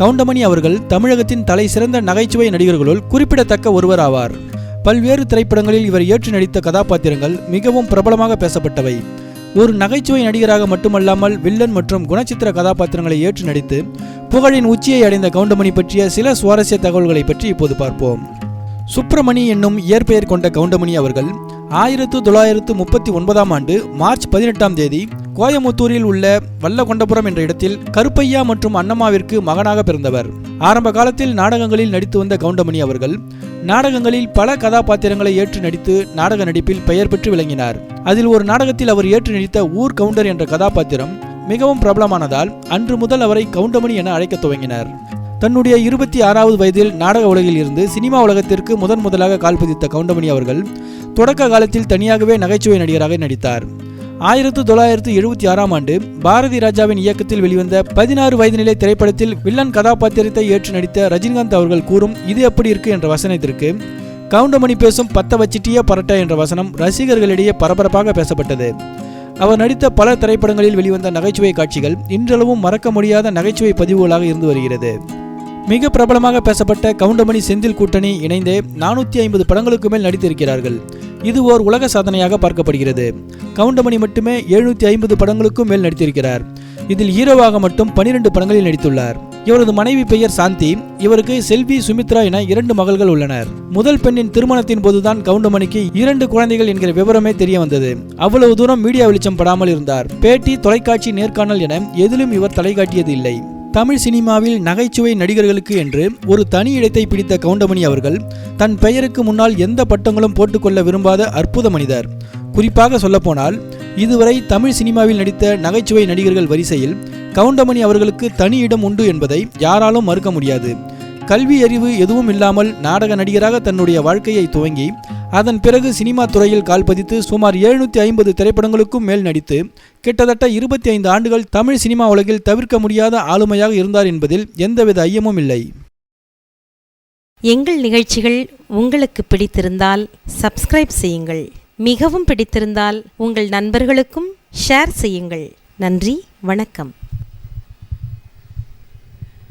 கவுண்டமணி அவர்கள் தமிழகத்தின் தலை சிறந்த நகைச்சுவை நடிகர்களுள் குறிப்பிடத்தக்க ஒருவர் ஆவார். பல்வேறு திரைப்படங்களில் இவர் ஏற்று நடித்த கதாபாத்திரங்கள் மிகவும் பிரபலமாக பேசப்பட்டவை. ஒரு நகைச்சுவை நடிகராக மட்டுமல்லாமல் வில்லன் மற்றும் குணச்சித்திர கதாபாத்திரங்களை ஏற்று நடித்து புகழின் உச்சியை அடைந்த கவுண்டமணி பற்றிய சில சுவாரஸ்ய தகவல்களை பற்றி இப்போது பார்ப்போம். சுப்பிரமணி என்னும் இயற்பெயர் கொண்ட கவுண்டமணி அவர்கள் ஆயிரத்து தொள்ளாயிரத்து முப்பத்தி ஒன்பதாம் ஆண்டு மார்ச் பதினெட்டாம் தேதி கோயமுத்தூரில் உள்ள வல்லகொண்டபுரம் என்ற இடத்தில் கருப்பையா மற்றும் அன்னம்மாவிற்கு மகனாக பிறந்தவர். ஆரம்ப காலத்தில் நாடகங்களில் நடித்து வந்த கவுண்டமணி அவர்கள் நாடகங்களில் பல கதாபாத்திரங்களை ஏற்று நடித்து நாடக நடிப்பில் பெயர் பெற்று விளங்கினார். அதில் ஒரு நாடகத்தில் அவர் ஏற்று நடித்த ஊர் கவுண்டர் என்ற கதாபாத்திரம் மிகவும் பிரபலமானதால் அன்று முதல் அவரை கவுண்டமணி என அழைக்கத் துவங்கினர். தன்னுடைய இருபத்தி ஆறாவது வயதில் நாடக உலகில் இருந்து சினிமா உலகத்திற்கு முதன் முதலாக கால்பதித்த கவுண்டமணி அவர்கள் தொடக்க காலத்தில் தனியாகவே நகைச்சுவை நடிகராக நடித்தார். ஆயிரத்து தொள்ளாயிரத்து எழுபத்தி ஆறாம் ஆண்டு பாரதி ராஜாவின் இயக்கத்தில் வெளிவந்த பதினாறு வயது நிலை திரைப்படத்தில் வில்லன் கதாபாத்திரத்தை ஏற்று நடித்த ரஜினிகாந்த் அவர்கள் கூறும் இது எப்படி இருக்கு? என்ற வசனத்திற்கு கவுண்டமணி பேசும் பத்த வச்சிட்டிய பரட்ட என்ற வசனம் ரசிகர்களிடையே பரபரப்பாக பேசப்பட்டது. அவர் நடித்த பல திரைப்படங்களில் வெளிவந்த நகைச்சுவை காட்சிகள் இன்றளவும் மறக்க முடியாத நகைச்சுவை பதிவுகளாக இருந்து வருகிறது. மிக பிரபலமாக பேசப்பட்ட கவுண்டமணி செந்தில் கூட்டணி இணைந்தே நானூற்றி ஐம்பது படங்களுக்கு மேல் நடித்திருக்கிறார்கள். இது ஓர் உலக சாதனையாக பார்க்கப்படுகிறது. கவுண்டமணி மட்டுமே எழுநூற்றி ஐம்பது படங்களுக்கும் மேல் நடித்திருக்கிறார். இதில் ஹீரோவாக மட்டும் பனிரெண்டு படங்களில் நடித்துள்ளார். இவரது மனைவி பெயர் சாந்தி இவருக்கு செல்வி சுமித்ரா என இரண்டு மகள்கள் உள்ளனர். முதல் பெண்ணின் திருமணத்தின் போதுதான் கவுண்டமணிக்கு இரண்டு குழந்தைகள் என்கிற விவரமே தெரிய வந்தது. அவ்வளவு தூரம் மீடியா வெளிச்சம் படாமல் இருந்தார். பேட்டி தொலைக்காட்சி நேர்காணல் என எதிலும் இவர் தலை காட்டியது இல்லை தமிழ் சினிமாவில் நகைச்சுவை நடிகர்களுக்கு என்று ஒரு தனி இடத்தை பிடித்த கவுண்டமணி அவர்கள் தன் பெயருக்கு முன்னால் எந்த பட்டங்களும் போட்டுக்கொள்ள விரும்பாத அற்புத மனிதர். குறிப்பாக சொல்லப்போனால் இதுவரை தமிழ் சினிமாவில் நடித்த நகைச்சுவை நடிகர்கள் வரிசையில் கவுண்டமணி அவர்களுக்கு தனி இடம் உண்டு என்பதை யாராலும் மறுக்க முடியாது. கல்வி அறிவு எதுவும் இல்லாமல் நாடக நடிகராக தன்னுடைய வாழ்க்கையை துவங்கி அதன் பிறகு சினிமா துறையில் கால்பதித்து சுமார் எழுநூற்றி ஐம்பது திரைப்படங்களுக்கும் மேல் நடித்து கிட்டத்தட்ட இருபத்தி ஐந்து ஆண்டுகள் தமிழ் சினிமா உலகில் தவிர்க்க முடியாத ஆளுமையாக இருந்தார் என்பதில் எந்தவித ஐயமும் இல்லை. எங்கள் நிகழ்ச்சிகள் உங்களுக்கு பிடித்திருந்தால் சப்ஸ்கிரைப் செய்யுங்கள். மிகவும் பிடித்திருந்தால் உங்கள் நண்பர்களுக்கும் ஷேர் செய்யுங்கள். நன்றி வணக்கம்.